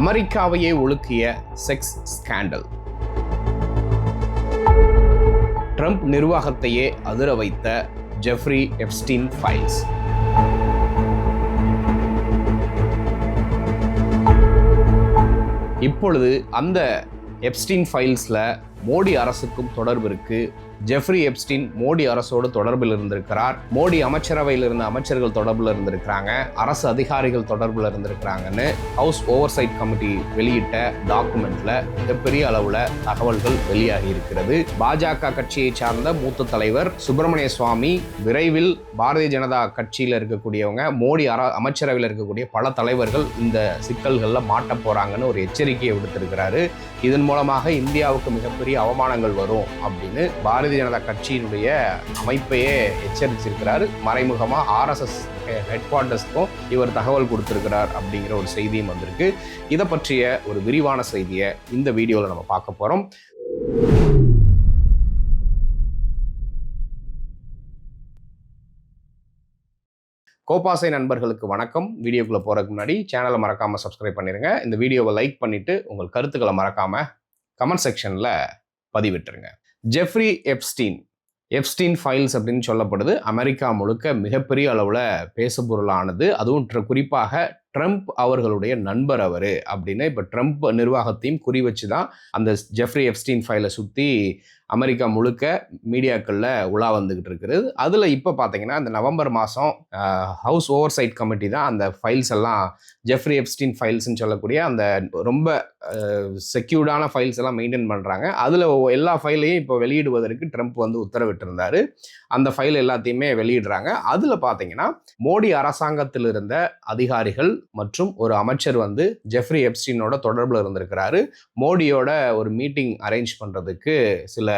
அமெரிக்காவையே ஒழுக்கிய sex scandal. Trump நிர்வாகத்தையே அதிர வைத்த ஜெஃப்ரி எப்ஸ்டீன் ஃபைல்ஸ். இப்பொழுது அந்த எப்ஸ்டீன் ஃபைல்ஸில் மோடி அரசுக்கும் தொடர்பு இருக்கு. ஜெஃப்ரி எப்ஸ்டின் மோடி அரசோடு தொடர்பில் இருந்திருக்கிறார். மோடி அமைச்சரவையில் இருந்த அமைச்சர்கள் தொடர்பில் இருந்திருக்கிறாங்க. அரசு அதிகாரிகள் தொடர்பில் இருந்திருக்கிறாங்கன்னு ஹவுஸ் ஓவர்சைட் கமிட்டி வெளியிட்ட டாக்குமெண்ட்ல மிகப்பெரிய அளவில் தகவல்கள் வெளியாகி இருக்கிறது. பாஜக கட்சியை சார்ந்த மூத்த தலைவர் சுப்பிரமணிய சுவாமி விரைவில் பாரதிய ஜனதா கட்சியில் இருக்கக்கூடியவங்க மோடி அர அமைச்சரவையில் இருக்கக்கூடிய பல தலைவர்கள் இந்த சிக்கல்களில் மாட்ட போறாங்கன்னு ஒரு எச்சரிக்கையை விடுத்திருக்கிறாரு. இதன் மூலமாக இந்தியாவுக்கு மிகப்பெரிய அவமானங்கள் வரும் அப்படின்னு பாரதிய ஜனதா கட்சியினுடைய அமைப்பையே எச்சரிச்சிருக்கிறாரு மறைமுகமாக ஆர்எஸ்எஸ் ஹெட் குவார்ட்டர்ஸ்க்கும் இவர் தகவல் கொடுத்துருக்கிறார் அப்படிங்கிற ஒரு செய்தியும் வந்திருக்கு. இதை பற்றிய ஒரு விரிவான செய்தியை இந்த வீடியோவில் நம்ம பார்க்க போகிறோம் கோபாசை நண்பர்களுக்கு வணக்கம். வீடியோக்குள்ளே போகிறதுக்கு முன்னாடி சேனலை மறக்காமல் சப்ஸ்கிரைப் பண்ணிடுங்க இந்த வீடியோவை லைக் பண்ணிவிட்டு உங்கள் கருத்துக்களை மறக்காமல் கமெண்ட் செக்ஷனில் பதிவிட்டுருங்க. Jeffrey Epstein. எப்ஸ்டீன் ஃபைல்ஸ் அப்படின்னு சொல்லப்படுது. அமெரிக்கா முழுக்க மிகப்பெரிய அளவில் பேசுபொருளானது. அதுவும் ட்ர- குறிப்பாக ட்ரம்ப் அவர்களுடைய நண்பர் அவர் அப்படின்னு இப்போ ட்ரம்ப் நிர்வாகத்தையும் குறி வச்சு தான் அந்த ஜெஃப்ரி எப்ஸ்டீன் ஃபைலை சுற்றி அமெரிக்கா முழுக்க மீடியாக்களில் உலா வந்துக்கிட்டு இருக்கிறது அதில் இப்போ பார்த்தீங்கன்னா இந்த நவம்பர் மாதம் ஹவுஸ் ஓவர்சைட் கமிட்டி தான் அந்த ஃபைல்ஸ் எல்லாம் ஜெஃப்ரி எப்ஸ்டீன் ஃபைல்ஸ்னு சொல்லக்கூடிய அந்த ரொம்ப செக்யூர்டான ஃபைல்ஸ் எல்லாம் மெயின்டைன் பண்ணுறாங்க அதில் எல்லா ஃபைலையும் இப்போ வெளியிடுவதற்கு ட்ரம்ப் வந்து உத்தரவிட்டிருந்தார். அந்த ஃபைல் எல்லாத்தையுமே வெளியிடுறாங்க. அதில் பார்த்தீங்கன்னா மோடி அரசாங்கத்தில் இருந்த அதிகாரிகள் மற்றும் ஒரு அமைச்சர் வந்து ஜெஃப்ரி எப்ஸ்டீனோட தொடர்பில் இருந்திருக்கிறாரு. மோடியோட ஒரு மீட்டிங் அரேஞ்ச் பண்ணுறதுக்கு சில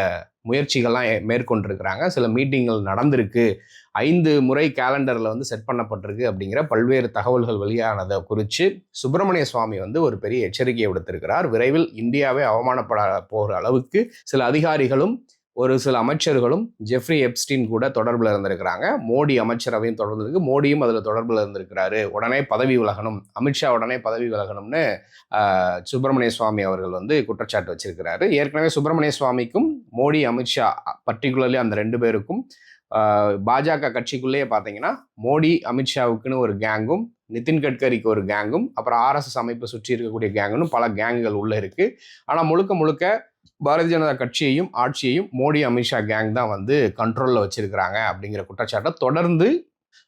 முயற்சிகள்லாம் மேற்கொண்டிருக்கிறாங்க. சில மீட்டிங்கள் நடந்திருக்கு. ஐந்து முறை கேலண்டரில் வந்து செட் பண்ணப்பட்டிருக்கு அப்படிங்கிற பல்வேறு தகவல்கள் வெளியானதை குறித்து சுப்பிரமணிய சுவாமி வந்து ஒரு பெரிய எச்சரிக்கையை விடுத்திருக்கிறார். விரைவில் இந்தியாவே அவமானப்பட போகிற அளவுக்கு சில அதிகாரிகளும் ஒரு சில அமைச்சர்களும் ஜெஃப்ரி எப்ஸ்டீன் கூட தொடர்பில் இருந்திருக்கிறாங்க. மோடி அமைச்சரவையும் தொடர்ந்துருக்கு. மோடியும் அதில் தொடர்பில் இருந்திருக்கிறாரு. உடனே பதவி விலகணும். அமித்ஷா உடனே பதவி விலகணும்னு சுப்பிரமணிய சுவாமி அவர்கள் வந்து குற்றச்சாட்டு வச்சிருக்கிறாரு. ஏற்கனவே சுப்பிரமணிய சுவாமிக்கும் மோடி அமித்ஷா பர்டிகுலர்லி அந்த ரெண்டு பேருக்கும் பாஜக கட்சிக்குள்ளேயே பார்த்தீங்கன்னா மோடி அமித்ஷாவுக்குன்னு ஒரு கேங்கும் நிதின் கட்கரிக்கு ஒரு கேங்கும் அப்புறம் ஆர்எஸ்எஸ் அமைப்பு சுற்றி இருக்கக்கூடிய கேங்குன்னு பல கேங்குகள் உள்ளே இருக்குது ஆனால் முழுக்க முழுக்க பாரதிய ஜனதா கட்சியையும் ஆட்சியையும் மோடி அமித்ஷா கேங் தான் வந்து கண்ட்ரோலில் வச்சிருக்கிறாங்க அப்படிங்கிற குற்றச்சாட்டை தொடர்ந்து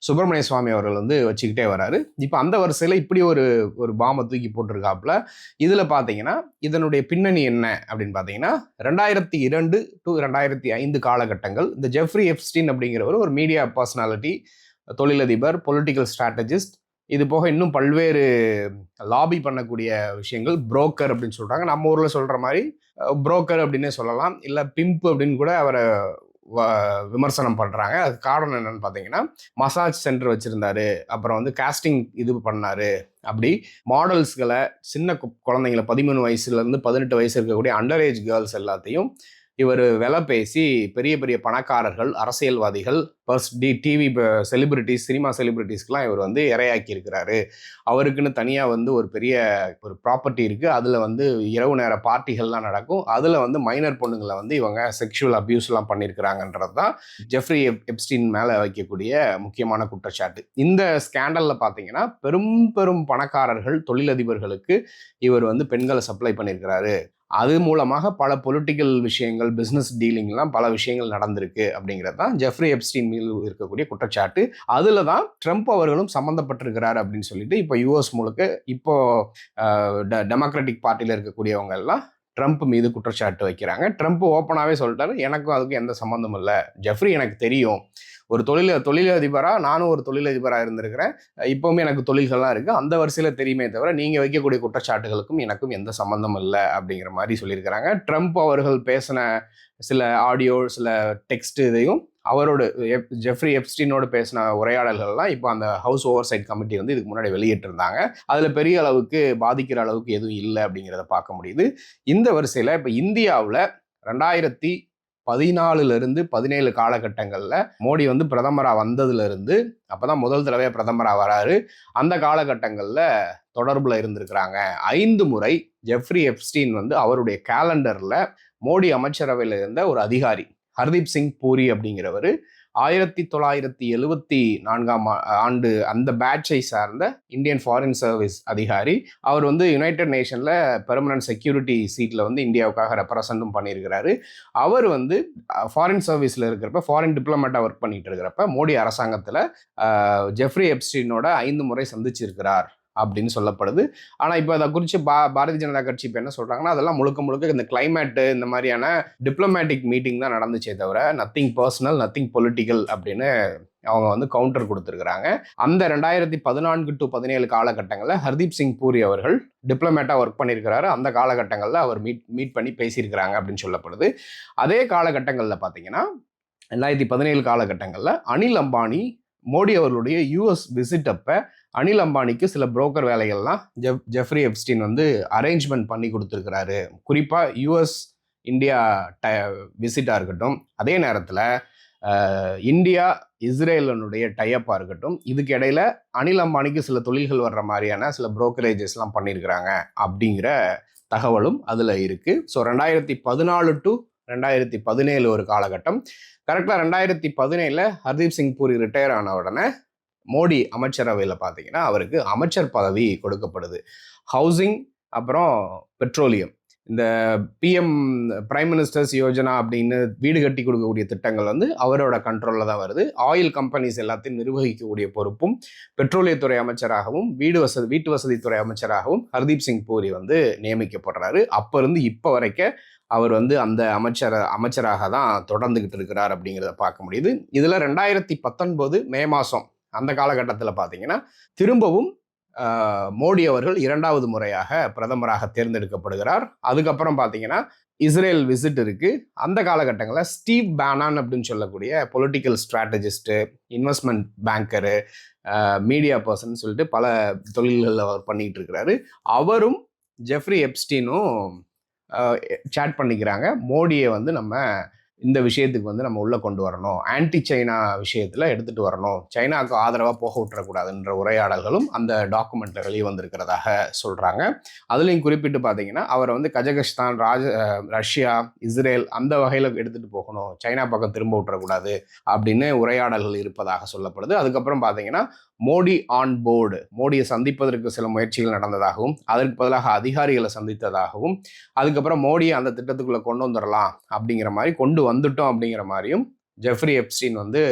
சுப்பிரமணிய சுவாமி அவர்கள் வந்து வச்சுக்கிட்டே வராரு. இப்போ அந்த வரிசையில் இப்படி ஒரு ஒரு பாம்பை தூக்கி போட்டிருக்காப்புல. இதில் பார்த்தீங்கன்னா இதனுடைய பின்னணி என்ன அப்படின்னு பார்த்தீங்கன்னா ரெண்டாயிரத்தி இரண்டு டு ரெண்டாயிரத்தி ஐந்து காலகட்டங்கள் இந்த ஜெஃப்ரி எஃப்ஸ்டின் அப்படிங்கிறவர் ஒரு மீடியா பர்சனாலிட்டி தொழிலதிபர் பொலிட்டிக்கல் ஸ்ட்ராட்டஜிஸ்ட் இது போக இன்னும் பல்வேறு லாபி பண்ணக்கூடிய விஷயங்கள் புரோக்கர் அப்படின்னு சொல்கிறாங்க நம்ம ஊரில் சொல்கிற மாதிரி புரோக்கர் அப்படின்னே சொல்லலாம். இல்லை பிம்ப் அப்படின்னு கூட அவரை வ- விமர்சனம் பண்ணுறாங்க அதுக்கு காரணம் என்னன்னு பார்த்தீங்கன்னா மசாஜ் சென்டர் வச்சுருந்தாரு. அப்புறம் வந்து காஸ்டிங் இது பண்ணாரு. அப்படி மாடல்ஸ்களை சின்ன கு- குழந்தைங்கள பதிமூணு வயசுலேருந்து பதினெட்டு வயசு இருக்கக்கூடிய அண்டர் ஏஜ் கேர்ள்ஸ் எல்லாத்தையும் இவர் விலை பேசி பெரிய பெரிய பணக்காரர்கள் அரசியல்வாதிகள் பர்ஸ் டி டிவி செலிபிரிட்டிஸ் சினிமா செலிபிரிட்டிஸ்க்கெலாம் இவர் வந்து இரையாக்கி இருக்கிறாரு. அவருக்குன்னு தனியாக வந்து ஒரு பெரிய ஒரு ப்ராப்பர்ட்டி இருக்குது அதில் வந்து இரவு நேர பார்ட்டிகள்லாம் நடக்கும். அதில் வந்து மைனர் பொண்ணுங்களை வந்து இவங்க செக்ஷுவல் அப்யூஸ்லாம் பண்ணியிருக்கிறாங்கன்றது தான் ஜெஃப்ரி எப் மேலே வைக்கக்கூடிய முக்கியமான குற்றச்சாட்டு. இந்த ஸ்கேண்டலில் பார்த்தீங்கன்னா பெரும் பெரும் பணக்காரர்கள் தொழிலதிபர்களுக்கு இவர் வந்து பெண்களை சப்ளை பண்ணியிருக்கிறாரு அது மூலமாக பல பொலிட்டிக்கல் விஷயங்கள் பிஸ்னஸ் டீலிங்லாம் பல விஷயங்கள் நடந்திருக்கு அப்படிங்கிறது தான் ஜெஃப்ரி எப்ஸ்டீன் மீது இருக்கக்கூடிய குற்றச்சாட்டு. அதில் தான் ட்ரம்ப் அவர்களும் சம்மந்தப்பட்டிருக்கிறார் அப்படின்னு சொல்லிட்டு இப்போ யூஎஸ் முழுக்க இப்போ டெமோக்ராட்டிக் பார்ட்டியில் இருக்கக்கூடியவங்க எல்லாம் ட்ரம்ப் மீது குற்றச்சாட்டு வைக்கிறாங்க. ட்ரம்ப் ஓப்பனாகவே சொல்லிட்டாரு. எனக்கும் அதுக்கும் எந்த சம்மந்தம் இல்லை. ஜெஃப்ரி எனக்கு தெரியும். ஒரு தொழில தொழிலதிபராக நானும் ஒரு தொழிலதிபராக இருந்திருக்கிறேன். இப்போவுமே எனக்கு தொழில்கள்லாம் இருக்குது அந்த வரிசையில் தெரியுமே தவிர நீங்கள் வைக்கக்கூடிய குற்றச்சாட்டுகளுக்கும் எனக்கும் எந்த சம்மந்தம் இல்லை அப்படிங்கிற மாதிரி சொல்லியிருக்கிறாங்க. ட்ரம்ப் அவர்கள் பேசின சில ஆடியோ சில டெக்ஸ்ட் இதையும் அவரோட ஜெஃப்ரி எப்ஸ்டீனோடு பேசின உரையாடல்கள்லாம் இப்போ அந்த ஹவுஸ் ஓவர்சைட் கமிட்டி வந்து இதுக்கு முன்னாடி வெளியிட்டிருந்தாங்க. அதில் பெரிய அளவுக்கு பாதிக்கிற அளவுக்கு எதுவும் இல்லை அப்படிங்கிறத பார்க்க முடியுது. இந்த வரிசையில் இப்போ இந்தியாவில் ரெண்டாயிரத்தி பதினாலுலேருந்து பதினேழு காலகட்டங்களில் மோடி வந்து பிரதமராக வந்ததுலேருந்து அப்போ தான் முதல் தடவையாக பிரதமராக வராரு. அந்த காலகட்டங்களில் தொடர்பில் இருந்திருக்கிறாங்க. ஐந்து முறை ஜெஃப்ரி எப்ஸ்டீன் வந்து அவருடைய கேலண்டரில் மோடி அமைச்சரவையில் இருந்த ஒரு அதிகாரி. ஹர்தீப் சிங் பூரி அப்படிங்கிறவர் ஆயிரத்தி தொள்ளாயிரத்தி எழுவத்தி நான்காம் ஆ- ஆண்டு அந்த பேட்சை சார்ந்த இந்தியன் ஃபாரின் சர்வீஸ் அதிகாரி. அவர் வந்து யுனைடெட் நேஷனில் பெர்மனன்ட் செக்யூரிட்டி சீட்டில் வந்து இந்தியாவுக்காக ரெப்ரசன்ட்டும் பண்ணியிருக்கிறாரு. அவர் வந்து ஃபாரின் சர்வீஸில் இருக்கிறப்ப ஃபாரின் டிப்ளமேட்டாக ஒர்க் பண்ணிட்டு இருக்கிறப்ப மோடி அரசாங்கத்தில் ஜெஃப்ரி எப்ஸ்டீனோட ஐந்து முறை சந்திச்சிருக்கிறார். அப்படின்னு சொல்லப்படுது. ஆனால் இப்போ அதை குறித்து பா பாரதிய ஜனதா கட்சி இப்போ என்ன சொல்கிறாங்கன்னா அதெல்லாம் முழுக்க முழுக்க இந்த கிளைமேட்டு இந்த மாதிரியான டிப்ளமேட்டிக் மீட்டிங் தான் நடந்துச்சே தவிர நத்திங் பர்சனல் நத்திங் பொலிட்டிக்கல் அப்படின்னு அவங்க வந்து கவுண்டர் கொடுத்துருக்குறாங்க. அந்த ரெண்டாயிரத்தி பதினான்கு டு பதினேழு காலகட்டங்களில் ஹர்தீப் சிங் பூரி அவர்கள் டிப்ளமேட்டாக ஒர்க் பண்ணியிருக்கிறாரு அந்த காலகட்டங்களில் அவர் மீட் மீட் பண்ணி பேசியிருக்கிறாங்க அப்படின்னு சொல்லப்படுது. அதே காலகட்டங்களில் பார்த்தீங்கன்னா ரெண்டாயிரத்தி பதினேழு காலகட்டங்களில் அனில் அம்பானி மோடி அவர்களுடைய யூஎஸ் விசிட் அப்போ அனில் அம்பானிக்கு சில புரோக்கர் வேலைகள்லாம் ஜெஃப் ஜெஃப்ரி எப்ஸ்டீன் வந்து அரேஞ்ச்மெண்ட் பண்ணி கொடுத்துருக்கிறாரு. குறிப்பாக யூஎஸ் இந்தியா ட விசிட்டாக இருக்கட்டும் அதே நேரத்தில் இந்தியா இஸ்ரேலனுடைய டைப்பாக இருக்கட்டும் இதுக்கு இடையில அனில் அம்பானிக்கு சில தொழில்கள் வர்ற மாதிரியான சில புரோக்கரேஜஸ்லாம் பண்ணியிருக்கிறாங்க அப்படிங்கிற தகவலும் அதில் இருக்குது ஸோ ரெண்டாயிரத்தி பதினாலு டு ரெண்டாயிரத்தி பதினேழு ஒரு காலகட்டம். கரெக்டாக ரெண்டாயிரத்தி பதினேழில் ஹர்தீப் சிங் பூரி ரிட்டையர் ஆன உடனே மோடி அமைச்சரவையில் பார்த்தீங்கன்னா அவருக்கு அமைச்சர் பதவி கொடுக்கப்படுது. ஹவுசிங் அப்புறம் பெட்ரோலியம் இந்த பிஎம் பிரைம் மினிஸ்டர்ஸ் யோஜனா அப்படின்னு வீடு கட்டி கொடுக்கக்கூடிய திட்டங்கள் வந்து அவரோட கண்ட்ரோலில் தான் வருது. ஆயில் கம்பெனிஸ் எல்லாத்தையும் நிர்வகிக்கக்கூடிய பொறுப்பும் பெட்ரோலியத்துறை அமைச்சராகவும் வீடு வசதி வீட்டு வசதித்துறை அமைச்சராகவும் ஹர்தீப் சிங் பூரி வந்து நியமிக்கப்படுறாரு. அப்போ இருந்து இப்போ வரைக்கும் அவர் வந்து அந்த அமைச்சர் அமைச்சராக தான் தொடர்ந்துக்கிட்டு இருக்கிறார் அப்படிங்கிறத பார்க்க முடியுது. இதில் ரெண்டாயிரத்தி பத்தொன்பது மே மாதம் அந்த காலகட்டத்தில் பார்த்தீங்கன்னா திரும்பவும் மோடி அவர்கள் இரண்டாவது முறையாக பிரதமராக தேர்ந்தெடுக்கப்படுகிறார். அதுக்கப்புறம் பார்த்தீங்கன்னா இஸ்ரேல் விசிட் இருக்குது அந்த காலகட்டங்களில் ஸ்டீவ் பேனான் அப்படின்னு சொல்லக்கூடிய political strategist investment banker media person சொல்லிட்டு பல தொழில்களில் அவர் பண்ணிக்கிட்டு இருக்கிறாரு. அவரும் ஜெஃப்ரி எப்ஸ்டீனும் சேட் பண்ணிக்கிறாங்க. மோடியை வந்து நம்ம இந்த விஷயத்துக்கு வந்து நம்ம உள்ளே கொண்டு வரணும். ஆன்டி சைனா விஷயத்தில் எடுத்துகிட்டு வரணும். சைனாவுக்கு ஆதரவாக போக விட்டுறக்கூடாதுன்ற உரையாடல்களும் அந்த டாக்குமெண்ட்டில் வெளியே வந்திருக்கிறதாக சொல்கிறாங்க அதுலேயும் குறிப்பிட்டு பார்த்தீங்கன்னா அவரை வந்து கஜகஸ்தான் ராஜ ரஷ்யா இஸ்ரேல் அந்த வகையில் எடுத்துகிட்டு போகணும். சைனா பக்கம் திரும்ப விட்டுறக்கூடாது அப்படின்னு உரையாடல்கள் இருப்பதாக சொல்லப்படுது. அதுக்கப்புறம் பார்த்தீங்கன்னா மோடி ஆன் போர்டு மோடியை சந்திப்பதற்கு சில முயற்சிகள் நடந்ததாகவும் அதற்கு பதிலாக அதிகாரிகளை சந்தித்ததாகவும் அதுக்கப்புறம் மோடியை அந்த திட்டத்துக்குள்ளே கொண்டு வந்துடலாம் அப்படிங்கிற மாதிரி கொண்டு வந்துட்டோம் அப்படிங்கிற மாதிரியும் ஜெஃப்ரி எப்ஸ்டீன் வந்து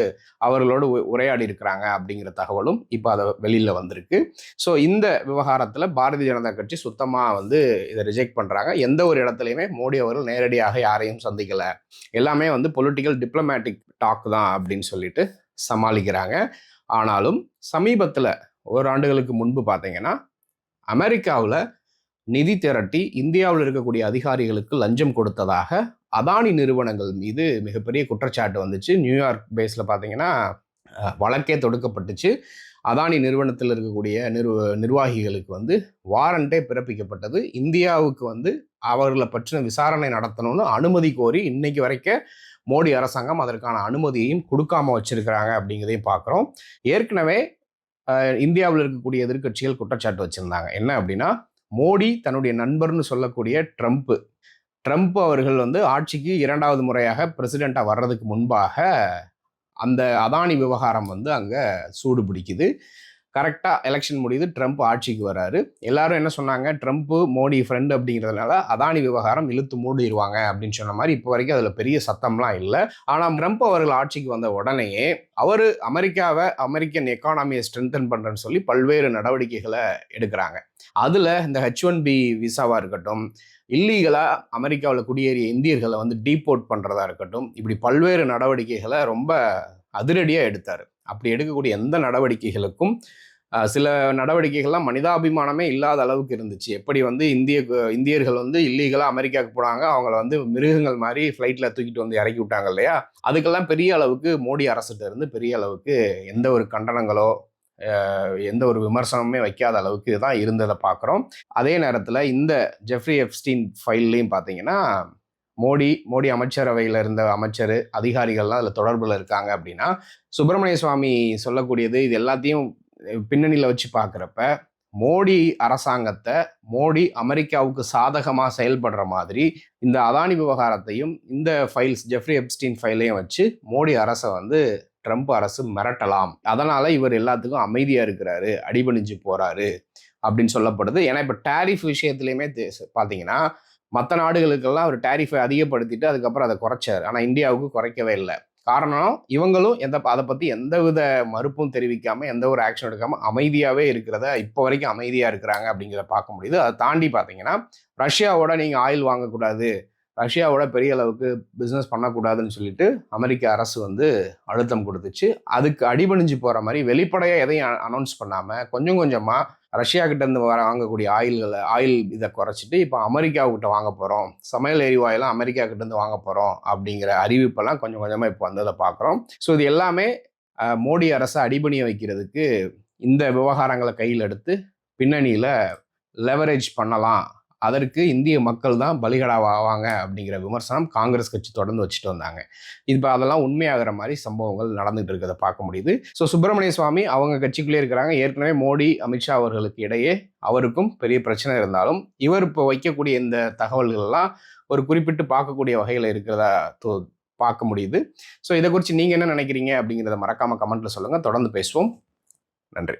அவர்களோடு உரையாடி இருக்கிறாங்க அப்படிங்கிற தகவலும் இப்போ அதை வெளியில் வந்திருக்கு. ஸோ இந்த விவகாரத்தில் பாரதிய ஜனதா கட்சி சுத்தமாக வந்து இதை ரிஜெக்ட் பண்ணுறாங்க எந்த ஒரு இடத்துலையுமே மோடி அவர்கள் நேரடியாக யாரையும் சந்திக்கலை. எல்லாமே வந்து பொலிட்டிக்கல் டிப்ளமேட்டிக் டாக் தான் அப்படின்னு சொல்லிட்டு சமாளிக்கிறாங்க. ஆனாலும் சமீபத்தில் ஓராண்டுகளுக்கு முன்பு பார்த்தீங்கன்னா அமெரிக்காவில் நிதி திரட்டி இந்தியாவில் இருக்கக்கூடிய அதிகாரிகளுக்கு லஞ்சம் கொடுத்ததாக அதானி நிறுவனங்கள் மீது மிகப்பெரிய குற்றச்சாட்டு வந்துச்சு. நியூயார்க் பேஸில் பார்த்தீங்கன்னா வழக்கே தொடுக்கப்பட்டுச்சு. அதானி நிறுவனத்தில் இருக்கக்கூடிய நிர்வ நிர்வாகிகளுக்கு வந்து வாரண்டே பிறப்பிக்கப்பட்டது. இந்தியாவுக்கு வந்து அவர்களை பற்றின விசாரணை நடத்தணும்னு அனுமதி கோரி இன்னைக்கு வரைக்கும் மோடி அரசாங்கம் அதற்கான அனுமதியையும் கொடுக்காம வச்சிருக்கிறாங்க அப்படிங்கிறதையும் பார்க்குறோம் ஏற்கனவே இந்தியாவில் இருக்கக்கூடிய எதிர்க்கட்சிகள் குற்றச்சாட்டு வச்சுருந்தாங்க. என்ன அப்படின்னா மோடி தன்னுடைய நண்பர்னு சொல்லக்கூடிய ட்ரம்ப்பு ட்ரம்ப் அவர்கள் வந்து ஆட்சிக்கு இரண்டாவது முறையாக பிரசிடெண்ட்டாக வர்றதுக்கு முன்பாக அந்த அதானி விவகாரம் வந்து அங்கே சூடு பிடிக்குது கரெக்டாக எலெக்ஷன் முடியுது ட்ரம்ப் ஆட்சிக்கு வராரு. எல்லாரும் என்ன சொன்னாங்க? ட்ரம்ப்பு மோடி ஃப்ரெண்டு அப்படிங்கிறதுனால அதானி விவகாரம் இழுத்து மூடிடுவாங்க அப்படின்னு சொன்ன மாதிரி இப்போ வரைக்கும் அதில் பெரிய சத்தம்லாம் இல்லை. ஆனால் ட்ரம்ப் அவர்கள் ஆட்சிக்கு வந்த உடனேயே அவர் அமெரிக்காவை அமெரிக்கன் எக்கானமியை ஸ்ட்ரென்தன் பண்ணுறேன்னு சொல்லி பல்வேறு நடவடிக்கைகளை எடுக்கிறாங்க. அதில் இந்த ஹெச் ஒன் பி விசாவாக இருக்கட்டும் இல்லீகலாக அமெரிக்காவில் குடியேறிய இந்தியர்களை வந்து டீபோர்ட் பண்ணுறதா இருக்கட்டும் இப்படி பல்வேறு நடவடிக்கைகளை ரொம்ப அதிரடியாக எடுத்தார். அப்படி எடுக்கக்கூடிய எந்த நடவடிக்கைகளுக்கும் சில நடவடிக்கைகள்லாம் மனிதாபிமானமே இல்லாத அளவுக்கு இருந்துச்சு. எப்படி வந்து இந்திய இந்தியர்கள் வந்து இல்லீகலாக அமெரிக்காவுக்கு போனாங்க அவங்கள வந்து மிருகங்கள் மாதிரி ஃப்ளைட்டில் தூக்கிட்டு வந்து இறக்கி விட்டாங்க இல்லையா? அதுக்கெல்லாம் பெரிய அளவுக்கு மோடி அரசுகிட்ட இருந்து பெரிய அளவுக்கு எந்த ஒரு கண்டனங்களோ எந்த ஒரு விமர்சனமுமே வைக்காத அளவுக்கு தான் இருந்ததை பார்க்குறோம். அதே நேரத்தில் இந்த ஜெஃப்ரி எப்ஸ்டீன் ஃபைல்லையும் பார்த்தீங்கன்னா மோடி மோடி அமைச்சரவையில் இருந்த அமைச்சர் அதிகாரிகள்லாம் அதில் தொடர்பில் இருக்காங்க அப்படின்னா சுப்பிரமணிய சுவாமி சொல்லக்கூடியது இது எல்லாத்தையும் பின்னணியில் வச்சு பார்க்குறப்ப மோடி அரசாங்கத்தை மோடி அமெரிக்காவுக்கு சாதகமாக செயல்படுற மாதிரி இந்த அதானி விவகாரத்தையும் இந்த ஃபைல்ஸ் ஜெஃப்ரி எப்ஸ்டீன் ஃபைலையும் வச்சு மோடி அரசை வந்து ட்ரம்ப் அரசு மிரட்டலாம். அதனால் இவர் எல்லாத்துக்கும் அமைதியாக இருக்கிறாரு அடிபணிஞ்சு போகிறாரு அப்படின்னு சொல்லப்படுது. ஏன்னா இப்போ டேரிஃப் விஷயத்துலையுமே பார்த்தீங்கன்னா மற்ற நாடுகளுக்கெல்லாம் அவர் டேரிஃபை அதிகப்படுத்திட்டு அதுக்கப்புறம் அதை குறைச்சார். ஆனால் இந்தியாவுக்கு குறைக்கவே இல்லை. காரணம் இவங்களும் எந்த அதை பற்றி எந்தவித மறுப்பும் தெரிவிக்காமல் எந்த ஒரு ஆக்ஷன் எடுக்காமல் அமைதியாகவே இருக்கிறத இப்போ வரைக்கும் அமைதியாக இருக்கிறாங்க அப்படிங்கிறத பார்க்க முடியுது. அதை தாண்டி பார்த்தீங்கன்னா ரஷ்யாவோட நீங்கள் ஆயில் வாங்கக்கூடாது ரஷ்யாவோட பெரிய அளவுக்கு பிஸ்னஸ் பண்ணக்கூடாதுன்னு சொல்லிட்டு அமெரிக்க அரசு வந்து அழுத்தம் கொடுத்துச்சு. அதுக்கு அடிபணிஞ்சு போகிற மாதிரி வெளிப்படையாக எதையும் அனௌன்ஸ் பண்ணாமல் கொஞ்சம் கொஞ்சமாக ரஷ்யா கிட்டேருந்து வர வாங்கக்கூடிய ஆயில்களை ஆயில் இதை குறைச்சிட்டு இப்போ அமெரிக்காவுக்கிட்ட வாங்க போகிறோம் சமையல் எரிவாயெல்லாம் அமெரிக்கா கிட்டேருந்து வாங்க போகிறோம் அப்படிங்கிற அறிவிப்பெல்லாம் கொஞ்சம் கொஞ்சமாக இப்போ வந்ததை பார்க்குறோம் ஸோ இது எல்லாமே மோடி அரசை அடிபணிய வைக்கிறதுக்கு இந்த விவகாரங்களை கையில் எடுத்து பின்னணியில் லெவரேஜ் பண்ணலாம் அதற்கு இந்திய மக்கள் தான் பலிகடாவாங்க அப்படிங்கிற விமர்சனம் காங்கிரஸ் கட்சி தொடர்ந்து வச்சுட்டு வந்தாங்க. இப்போ அதெல்லாம் உண்மையாகிற மாதிரி சம்பவங்கள் நடந்துகிட்டு இருக்கிறத பார்க்க முடியுது. ஸோ சுப்பிரமணிய சுவாமி அவங்க கட்சிக்குள்ளே இருக்கிறாங்க. ஏற்கனவே மோடி அமித்ஷா அவர்களுக்கு இடையே அவருக்கும் பெரிய பிரச்சனை இருந்தாலும் இவர் இப்போ வைக்கக்கூடிய இந்த தகவல்கள்லாம் ஒரு குறிப்பிட்டு பார்க்கக்கூடிய வகையில் இருக்கிறதா பார்க்க முடியுது. ஸோ இதை குறித்து நீங்கள் என்ன நினைக்கிறீங்க அப்படிங்கிறத மறக்காமல் கமெண்ட்டில் சொல்லுங்கள் தொடர்ந்து பேசுவோம். நன்றி.